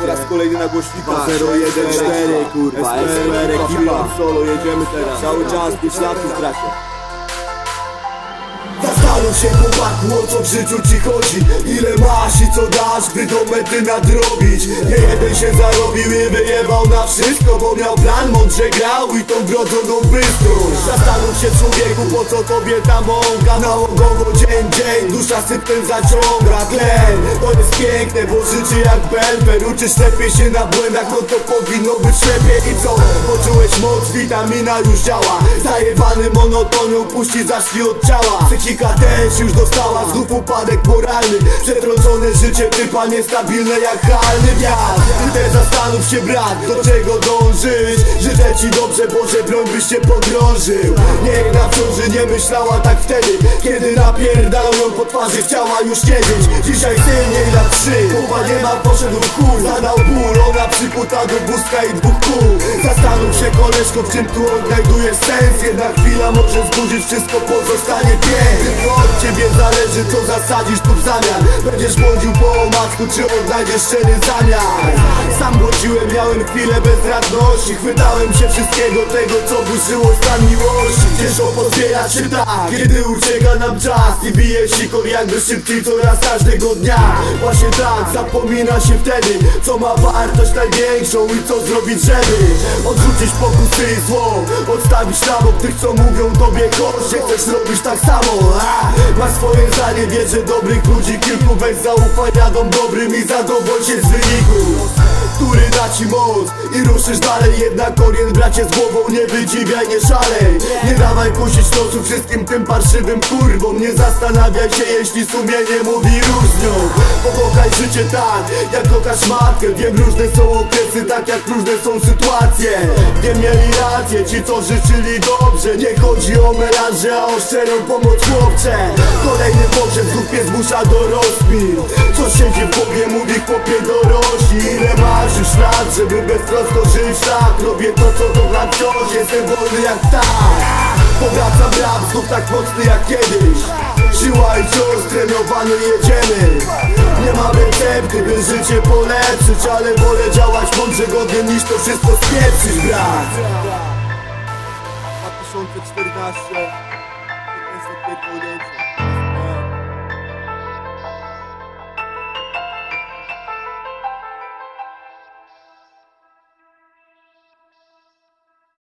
Po raz kolejny na głośnikach Tak, 014 kurwa SPR, ekipa. solo, jedziemy teraz. Cały czas 5 lat w trasie. Zastanów się chłopaku o co w życiu ci chodzi? Ile masz dasz, gdy do mety nadrobić. Nie jeden się zarobił i wyjebał na wszystko Bo miał plan, mądrze grał i tą wrodzoną bystrość Zastanów się człowieku po co tobie ta mąka Nałogowo dzień, dzień, dusza sypem zaciąga tlen. To jest piękne, bo życie jak belwer Uczysz lepiej się na błędach, no to powinno być lepiej. I co? Poczułeś moc, witamina już działa. Zajebany monotonią, puści zacznij od ciała Psychika też już dostała, znów upadek moralny. Przetrącone życie typa niestabilne jak halny wiatr. Ty też zastanów się brat, do czego dążysz Życzę ci dobrze, Boże broń byś się pogrążył Niech na wciąży nie myślała tak wtedy Kiedy napierdalał ją po twarzy, chciała już nie żyć Dzisiaj jej lat trzy, Kuba nie ma, poszedł chuj Zadał ból, ona przykuta do wózka i dwóch kół. Zastanów się koleżko, w czym tu odnajdujesz sens. Jedna chwila może zburzyć, wszystko pozostanie Tylko od ciebie zależy, co zasadzisz tu w zamian. Będziesz błądził po omacku, czy odnajdziesz szczery zamiar Sam błądziłem, miałem chwilę bezradności. Chwytałem się wszystkiego tego, co burzyło stan miłości. Ciężko pozbierać się tak, kiedy ucieka nam czas. I bije sikor jakby szybciej coraz każdego dnia. Właśnie tak, zapomina się wtedy, co ma wartość największą I co zrobić, żeby odrzucić pokusy i zło. Odstawić na bok tych, co mówią tobie goście Chcesz robić tak samo, a? Masz swoje zdanie, wiesz, że dobrych ludzi kilku Bez zaufania dom dobrym i zadowol się z wyniku moc i ruszysz dalej. Jednak orient bracie z głową nie wydziwiaj, nie szalej. Nie dawaj kusić losu wszystkim tym parszywym kurwom Nie zastanawiaj się jeśli sumienie mówi różnią. Pokochaj życie tak, jak kochasz matkę. Wiem różne są okresy, tak jak różne są sytuacje. Wiem mieli rację ci co życzyli dobrze. Nie chodzi o melanże, a o szczerą pomoc chłopcze. Kolejny pogrzeb znów mnie zmusza do rozkmin Co siedzi w głowie mówi chłopie dorośli Ile masz już lat, żeby beztrosko żyć tak? Robię to co kocham wciąż, jestem wolny jak tak. Powracam rap znów tak mocny jak kiedyś. Siła i cios, trenowany jedziemy. Nie ma recepty, by życie polepszyć Ale wolę działać mądrze godnie niż to wszystko spieprzyć brat. 2014 To jest